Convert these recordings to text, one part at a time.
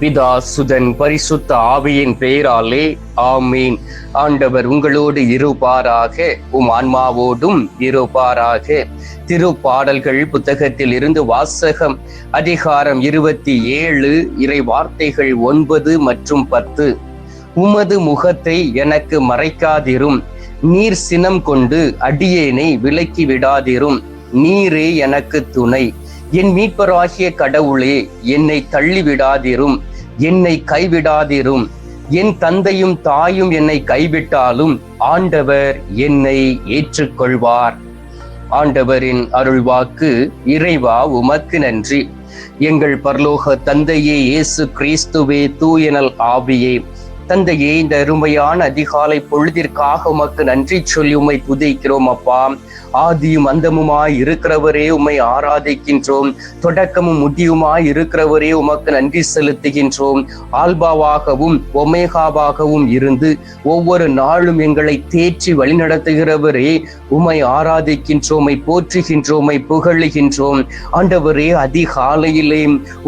பிதா சுதன் பரிசுத்த ஆவியின் பெயராலே ஆமீன். ஆண்டவர் உங்களோடு இருப்பாராக உம் ஆன்மாவோடும் இருப்பாராக. திருப்பாடல்கள் புத்தகத்தில் இருந்து வாசகம் அதிகாரம் இருபத்தி ஏழு இறை வார்த்தைகள் ஒன்பது மற்றும் பத்து. உமது முகத்தை எனக்கு மறைக்காதிரும் நீர் சினம் கொண்டு அடியேனை விலக்கி விடாதிரும் நீரே எனக்கு துணை. என் மீட்பராகிய கடவுளே என்னை தள்ளிவிடாதிரும் என்னை கைவிடாதிரும். என் தந்தையும் தாயும் என்னை கைவிட்டாலும் ஆண்டவர் என்னை ஏற்றுக்கொள்வார். ஆண்டவரின் அருள்வாக்கு இறைவா உமக்கு நன்றி. எங்கள் பரலோக தந்தையே இயேசு கிறிஸ்துவே தூயனல் ஆவியே. தந்தையே இந்த அருமையான அதிகாலை பொழுதிற்காக உமக்கு நன்றி சொல்லி உமை துதிக்கிறோம் அப்பா. ஆதியும் அந்தமுமாய் இருக்கிறவரே உம்மை ஆராதிக்கின்றோம். தொடக்கமும் முடியுமாய் இருக்கிறவரே உமக்கு நன்றி செலுத்துகின்றோம். ஆல்பாவாகவும் ஒமேகாவாகவும் இருந்து ஒவ்வொரு நாளும் எங்களை தேற்றி வழிநடத்துகிறவரே உமை ஆராதிக்கின்றோமை போற்றுகின்றோமை புகழுகின்றோம். ஆண்டவரே அதிகாலையிலே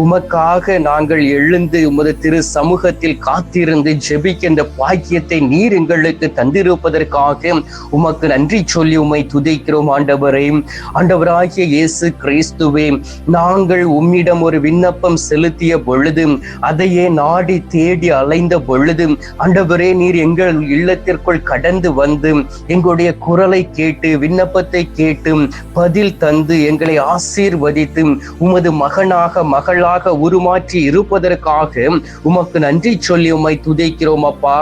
உமக்காக நாங்கள் எழுந்து உமது திரு சமூகத்தில் காத்திருந்து ஜெபிக்கின்ற பாக்கியத்தை நீர் எங்களுக்கு தந்திருப்பதற்காக உமக்கு நன்றி சொல்லி உமை துதிக்கிறோம். ஆண்டவரே ஆண்டவராகிய இயேசு கிறிஸ்துவே நாங்கள் உம்மிடம் ஒரு விண்ணப்பம் செலுத்திய பொழுது அதையே நாடி தேடி அலைந்த பொழுது ஆண்டவரே நீர் எங்கள் இல்லத்திற்குள் கடந்து வந்து எங்களுடைய குரலை கேட்டு விண்ணப்பத்தை கேட்டு பதில் தந்து எங்களை ஆசீர்வதித்து உமது மகனாக மகளாக உருமாற்றி இருப்பதற்காக உமக்கு நன்றி சொல்லி உம்மை துதைக்கிறோம் அப்பா.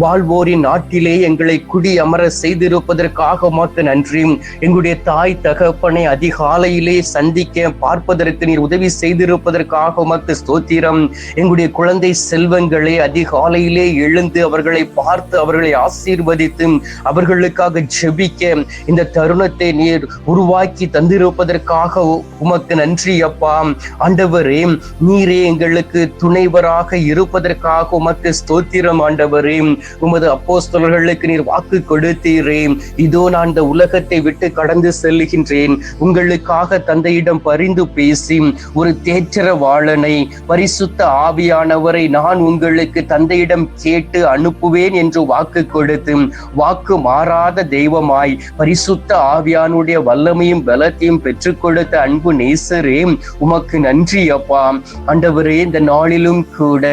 வாழ்வோரின் நாட்டிலே எங்களை குடி அமர செய்திருப்பதற்காக உமக்கு நன்றி. எங்களுடைய தாய் தகப்பனை அதிகாலையிலே சந்திக்க பார்ப்பதற்கு நீர் உதவி செய்திருப்பதற்காக உமக்கு ஸ்தோத்திரம். எங்களுடைய குழந்தை செல்வங்களை அதிகாலையிலே எழுந்து அவர்களை பார்த்து அவர்களை ஆசீர்வதித்து அவர்களுக்காக ஜெபிக்க இந்த தருணத்தை நீர் உருவாக்கி தந்திருப்பதற்காக உமக்கு நன்றி அப்பா. ஆண்டவரே நீரே எங்களுக்கு துணைவராக இருப்பதற்காக உமக்கு ஸ்தோத்திரம் ஆண்டவரே. உமது அப்போஸ்தலர்களுக்கு நீர் வாக்கு கொடுத்தீரே. இதோ நான் இந்த உலகத்தை விட்டு விட்டு கடந்து செல்லுகின்றேன். உங்களுக்காக தந்தையிடம் பரிந்து பேசி ஒரு தேற்றரவாளனை பரிசுத்த ஆவியானவரை நான் உங்களுக்கு தந்தையிடம் கேட்டு அனுப்புவேன் என்று வாக்கு கொடுத்து வாக்கு மாறாத தெய்வமாய் பரிசுத்த ஆவியானுடைய வல்லமையும் பலத்தையும் பெற்றுக் கொடுத்த அன்பு நேசரே உமக்கு நன்றி அப்பா. ஆண்டவரே இந்த நாளிலும் கூட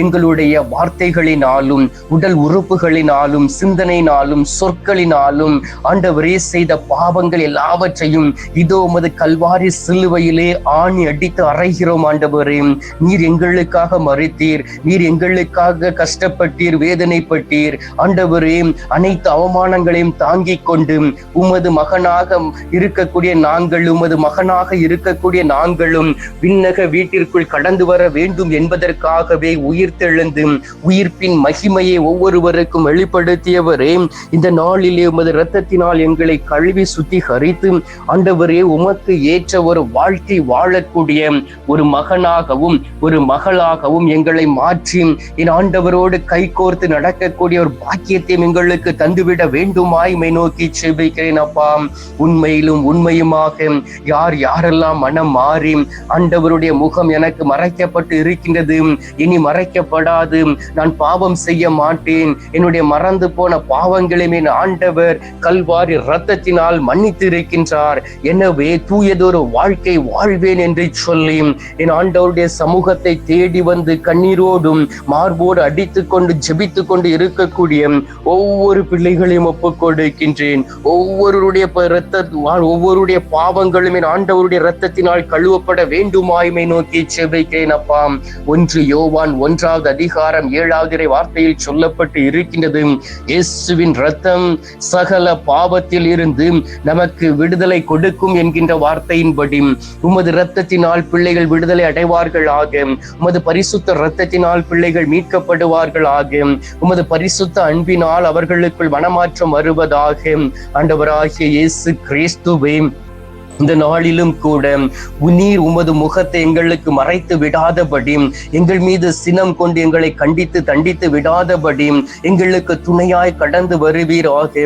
எங்களுடைய வார்த்தைகளினாலும் உடல் உறுப்புகளினாலும் சிந்தனையினாலும் சொற்களினாலும் ஆண்டவரே செய்த பாவங்கள் எல்லாவற்றையும் இதோ உமது கல்வாரி சிலுவையிலே ஆணி அடித்து அறைகிறோம் ஆண்டவரே. நீர் எங்களுக்காக மறித்தீர் நீர் எங்களுக்காக கஷ்டப்பட்டீர் வேதனைப்பட்டீர். ஆண்டவரே அனைத்து அவமானங்களையும் தாங்கிக் கொண்டு உமது மகனாக இருக்கக்கூடிய நாங்கள் உமது மகனாக இருக்கக்கூடிய நாங்களும் விண்ணக வீட்டிற்குள் கடந்து வர வேண்டும் என்பதற்காகவே உயிர்த்தெழுந்து உயிர்ப்பின் மகிமையை ஒவ்வொருவருக்கும் வெளிப்படுத்தியவரே. இந்த நாளிலே உமது இரத்தத்தினால் எங்களை கழுவி சுத்திகரித்து ஆண்டவரே உமக்கு ஏற்ற ஒரு வாழ்க்கை வாழக்கூடிய ஒரு மகனாகவும் ஒரு மகளாகவும் எங்களை மாற்றி என் ஆண்டவரோடு கைகோர்த்து நடக்கக்கூடிய ஒரு பாக்கியத்தையும் எங்களுக்கு தந்துவிட வேண்டுமாய் மை நோக்கி செபிக்கிறேன் அப்பா. உண்மையிலும் உண்மையுமாக யார் யாரெல்லாம் மனம் மாறி ஆண்டவருடைய முகம் எனக்கு மறைக்கப்பட்டு இருக்கின்றது இனி மறைக்கப்படாது நான் பாவம் செய்ய மாட்டேன் என்னுடைய மறந்து போன பாவங்களையும் என் ஆண்டவர் கல்வாரி ரத்தத்தினால் மன்னித்து இருக்கின்றார். எனவே தூயதொரு வாழ்க்கை வாழ்வேன் என்று சொல்லி என் ஆண்டவருடைய சமூகத்தை தேடி வந்து கண்ணீரோடும் மார்போடு அடித்துக் கொண்டு ஜெபித்து கொண்டு இருக்கக்கூடிய ஒவ்வொரு பிள்ளைகளையும் ஒப்புக் கொடுக்கின்றேன். ஒவ்வொருடைய இரத்த ஒவ்வொருடைய பாவங்களும் என் ஆண்டவருடைய இரத்தத்தினால் கழுவப்பட வேண்டுமாய்மை நோக்கி செபிக்கிறேன் அப்பா. ஒன்று யோவான் ஒன்றாவது அதிகாரம் ஏழாவது வார்த்தையில் சொல்லப்பட்டு இருக்கின்றது. இயேசுவின் ரத்தம் சகல பாவத்தில் இருந்து நமக்கு விடுதலை கொடுக்கும் என்கின்ற வார்த்தையின்படி உமது இரத்தத்தினால் பிள்ளைகள் விடுதலை அடைவார்கள் ஆக உமது பரிசுத்த இரத்தத்தினால் பிள்ளைகள் மீட்கப்படுவார்கள் ஆக உமது பரிசுத்த அன்பினால் அவர்களுக்குள் மனமாற்றம் வருவதாக ஆண்டவராகிய இயேசு கிறிஸ்துவே. இந்த நாளிலும் கூட நீர் உமது முகத்தை எங்களுக்கு மறைத்து விடாதபடி எங்கள் மீது சினம் கொண்டு எங்களை கண்டித்து தண்டித்து விடாதபடி எங்களுக்கு துணையாய் கடந்து வருவீராக.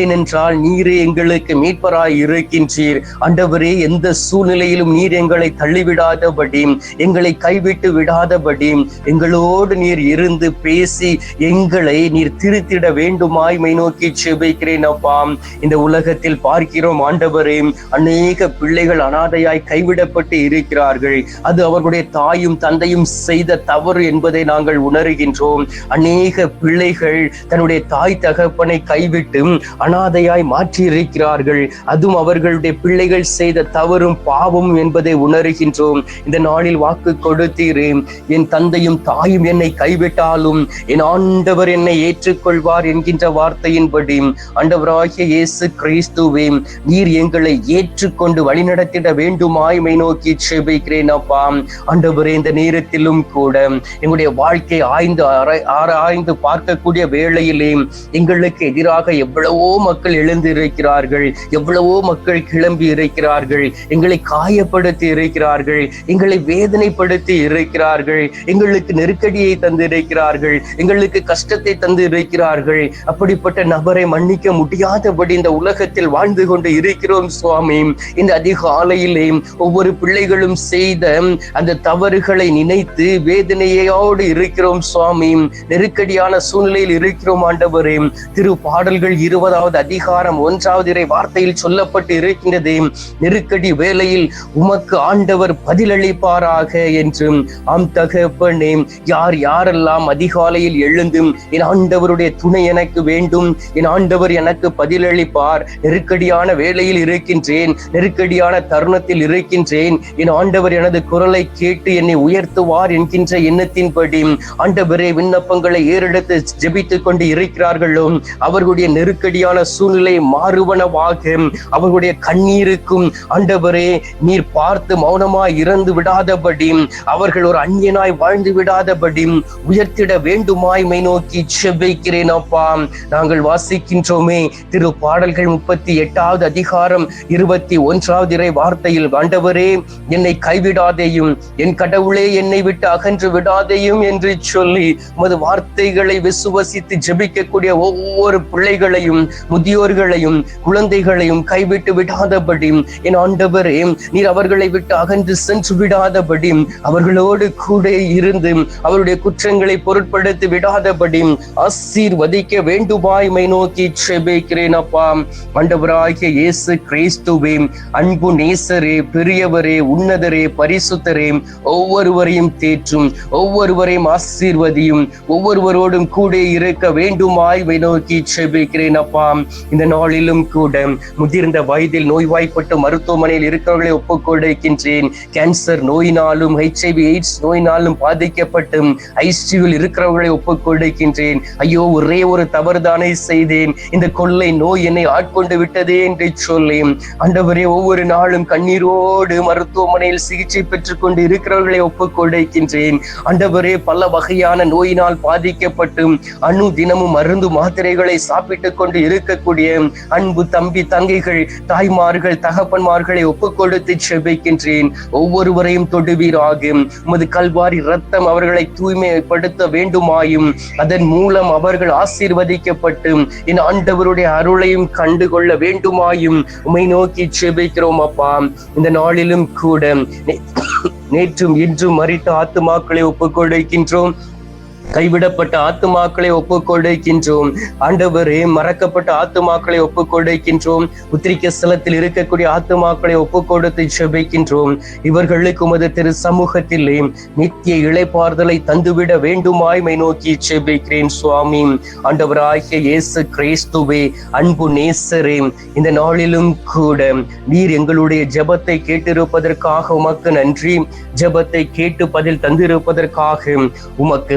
ஏனென்றால் நீரே எங்களுக்கு மீட்பராய் இருக்கின்றீர். ஆண்டவரே எந்த சூழ்நிலையிலும் நீர் எங்களை தள்ளிவிடாதபடி எங்களை கைவிட்டு விடாதபடி எங்களோடு நீர் இருந்து பேசி எங்களை நீர் திருத்திட வேண்டுமாய் மை நோக்கி செபிக்கிறேன் அப்பாம் இந்த உலகத்தில் பார்க்கிறோம் ஆண்டவரே அநேக அநேக பிள்ளைகள் அனாதையாய் கைவிடப்பட்டு இருக்கிறார்கள். அது அவர்களுடைய தாயும் தந்தையும் செய்த தவறு என்பதை நாங்கள் உணர்கின்றோம். அநேக பிள்ளைகள் தன்னுடைய தாய் தகப்பனை கைவிட்டு அனாதையாய் மாற்றி இருக்கிறார்கள் அதுவும் அவர்களுடைய பிள்ளைகள் செய்த தவறும் பாவம் என்பதை உணர்கின்றோம். இந்த நாளில் வாக்கு கொடுத்தீரே. என் தந்தையும் தாயும் என்னை கைவிட்டாலும் என் ஆண்டவர் என்னை ஏற்றுக்கொள்வார் என்கின்ற வார்த்தையின்படி ஆண்டவராகிய இயேசு கிறிஸ்துவே நீர் எங்களை ஏற்றுக்கொள் கொண்டு வழிநடத்திட வேண்டுமாய் மை நோக்கி செபிக்கிறேன் அப்பா. ஆண்டவரே இந்த நேரத்திலும் கூட எங்களுடைய வாழ்க்கை ஆய்ந்து ஆராய்ந்து பார்க்கக்கூடிய வேளையிலே எங்களுக்கு எதிராக எவ்வளவோ மக்கள் எழுந்து இருக்கிறார்கள் எவ்வளவோ மக்கள் கிளம்பி இருக்கிறார்கள் எங்களை காயப்படுத்தி இருக்கிறார்கள் எங்களை வேதனைப்படுத்தி இருக்கிறார்கள் எங்களுக்கு நெருக்கடியை தந்து இருக்கிறார்கள் எங்களுக்கு கஷ்டத்தை தந்து இருக்கிறார்கள் அப்படிப்பட்ட நபரை மன்னிக்க முடியாதபடி இந்த உலகத்தில் வாழ்ந்து கொண்டு இருக்கிறோம் சுவாமி. இந்த அதிகாலையிலே ஒவ்வொரு பிள்ளைகளும் செய்த அந்த தவறுகளை நினைத்து வேதனையோடு இருக்கிறோம் சுவாமி. நெருக்கடியான சூழ்நிலையில் இருக்கிறோம் ஆண்டவரே. திரு பாடல்கள் இருபதாவது அதிகாரம் ஒன்றாவது இறை வார்த்தையில் சொல்லப்பட்டு இருக்கின்றது. நெருக்கடி வேலையில் உமக்கு ஆண்டவர் பதிலளிப்பாராக என்று. ஆம் தகப்பனே யார் யாரெல்லாம் அதிகாலையில் எழுந்தும் என் ஆண்டவருடைய துணை எனக்கு வேண்டும் என் ஆண்டவர் எனக்கு பதிலளிப்பார் நெருக்கடியான வேலையில் இருக்கின்றேன் நெருக்கடியான தருணத்தில் இருக்கின்றேன். என் ஆண்டவர் எனது குரலை கேட்டு என்னை உயர்த்துவார் என்கின்ற எண்ணத்தின்படி ஆண்டவரே விண்ணப்பங்களை ஏறெடுத்து ஜெபித்துக் கொண்டு இருக்கிறார்களோ? அவர்களுடைய நெருக்கடியான சூழ்நிலை மாறுவனவாக. அவர்களுடைய கண்ணீருக்கும் ஆண்டவரே நீர் பார்த்து மௌனமாய் இறந்து விடாதபடி அவர்கள் ஒரு அந்நியனாய் வாழ்ந்து விடாதபடி உயர்த்திட வேண்டுமாய் மை நோக்கி செவ்வைக்கிறேன் அப்பா. நாங்கள் வாசிக்கின்றோமே திரு பாடல்கள் முப்பத்தி எட்டாவது அதிகாரம் இருபத்தி ஒன்றாவது ஒன்றாவதிரை வார்த்தையில் ஆண்டவரே என்னை கைவிடாதேயும் என் கடவுளே என்னை விட்டு அகன்று விடாதேயும் என்று சொல்லி உமது வார்த்தைகளை விசுவசித்து ஜெபிக்கக்கூடிய ஒவ்வொரு பிள்ளைகளையும் முதியோர்களையும் குழந்தைகளையும் கைவிட்டு விடாதபடி என் ஆண்டவரே நீர் அவர்களை விட்டு அகன்று சென்று விடாதபடி அவர்களோடு கூட இருந்து அவருடைய குற்றங்களை பொருட்படுத்தி விடாதபடி ஆசீர்வதிக்க வேண்டுமாய் மை நோக்கி செபிக்கிறேன் அப்பா. ஆண்டவராகிய இயேசு கிறிஸ்துவே அன்பு நேசரே பெரியவரே உன்னதரே பரிசுத்தரே ஒவ்வொருவரையும் தேற்றும் ஒவ்வொருவரையும் ஆசீர்வதியும் ஒவ்வொருவரோடும் கூட இருக்க வேண்டுமாய் நோக்கி செபிக்கிறேன் அப்பா. இந்த நாளிலும் கூட முதிர்ந்த வயதில் நோய்வாய்ப்பட்டு மருத்துவமனையில் இருக்கிறவர்களை ஒப்புக்கொடுக்கின்றேன். கேன்சர் நோயினாலும் ஹெச்ஐவி எய்ட்ஸ் நோயினாலும் பாதிக்கப்பட்டு ஐசியூவில் இருக்கிறவர்களை ஒப்புக்கொடுக்கின்றேன். ஐயோ ஒரே ஒரு தவறுதானே செய்தேன். இந்த கொள்ளை நோய் என்னை ஆட்கொண்டு விட்டதே என்று சொல்லி ஆண்டவரே ஆண்டவரே ஒவ்வொரு நாளும் கண்ணீரோடு மருத்துவமனையில் சிகிச்சை பெற்றுக் கொண்டு இருக்கிறவர்களை ஒப்புக் கொடுக்கின்றேன். ஆண்டவரே பல வகையான நோயினால் பாதிக்கப்பட்டு அணு தினமும் மருந்து மாத்திரைகளை சாப்பிட்டுக் கொண்டு இருக்கக்கூடிய அன்பு தம்பி தங்கைகள் தாய்மார்கள் தகப்பன்மார்களை ஒப்புக் கொடுத்து செபிக்கின்றேன். ஒவ்வொருவரையும் தொடுவீராக. உமது கல்வாரி ரத்தம் அவர்களை தூய்மைப்படுத்த வேண்டுமாயும் அதன் மூலம் அவர்கள் ஆசீர்வதிக்கப்பட்டு என் ஆண்டவருடைய அருளையும் கண்டுகொள்ள வேண்டுமாயும் உமை நோக்கி ஜெபிக்கிறோம் அப்பா இந்த நாளிலும் கூட நேற்றும் இன்றும் மறித்த ஆத்துமாக்களை ஒப்புக்கொள் வைக்கின்றோம் கைவிடப்பட்ட ஆத்துமாக்களை ஒப்புக் கொடுக்கின்றோம் ஆண்டவரே மறக்கப்பட்ட ஆத்துமாக்களை ஒப்புக் கொடுக்கின்றோம் உத்திரிக்க ஸ்தலத்தில் இருக்கக்கூடிய ஆத்துமாக்களை ஒப்புக் கொடுத்து செபிக்கின்றோம் இவர்களுக்கு உமது திரு சமூகத்திலே நித்திய இளைப்பாறுதலை தந்துவிட வேண்டுமாய்மை நோக்கி செபிக்கிறேன் சுவாமி. ஆண்டவராகிய இயேசு கிறிஸ்துவே அன்பு நேசரே இந்த நாளிலும் கூட நீர் எங்களுடைய ஜெபத்தை கேட்டிருப்பதற்காக உமக்கு நன்றி. ஜெபத்தை கேட்டு பதில் தந்திருப்பதற்காக உமக்கு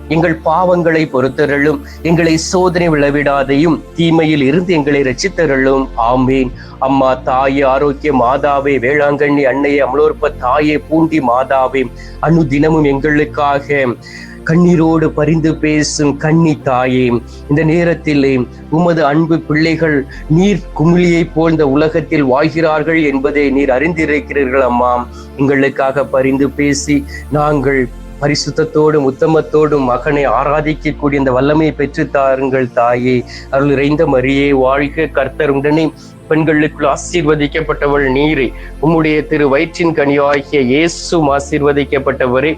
எங்கள் பாவங்களை பொறுத்தருளும் எங்களை சோதனை விளவிடாதையும் தீமையில் இருந்து எங்களை ரசித்தருளும் ஆமீன். அம்மா தாயே ஆரோக்கிய மாதாவே வேளாங்கண்ணி அன்னையே அமலோற்ப தாயே பூண்டி மாதாவே அனு தினமும் எங்களுக்காக கண்ணீரோடு பரிந்து பேசும் கண்ணி தாயே இந்த நேரத்திலே உமது அன்பு பிள்ளைகள் நீர் குமிழியை போல் இந்த உலகத்தில் வாழ்கிறார்கள் என்பதை நீர் அறிந்திருக்கிறீர்கள் அம்மா. எங்களுக்காக பரிந்து பேசி நாங்கள் பரிசுத்தத்தோடும் உத்தமத்தோடும் மகனை ஆராதிக்கக்கூடிய இந்த வல்லமையை பெற்று தாருங்கள் தாயே. அருள் இறைந்த மரியே வாழ்க கர்த்தர் உடனே பெண்களுக்குள் ஆசீர்வதிக்கப்பட்டவள் நீரே. உம்முடைய திரு வயிற்றின் கனியாகிய இயேசும் ஆசீர்வதிக்கப்பட்டவரே.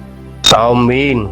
ஆமீன்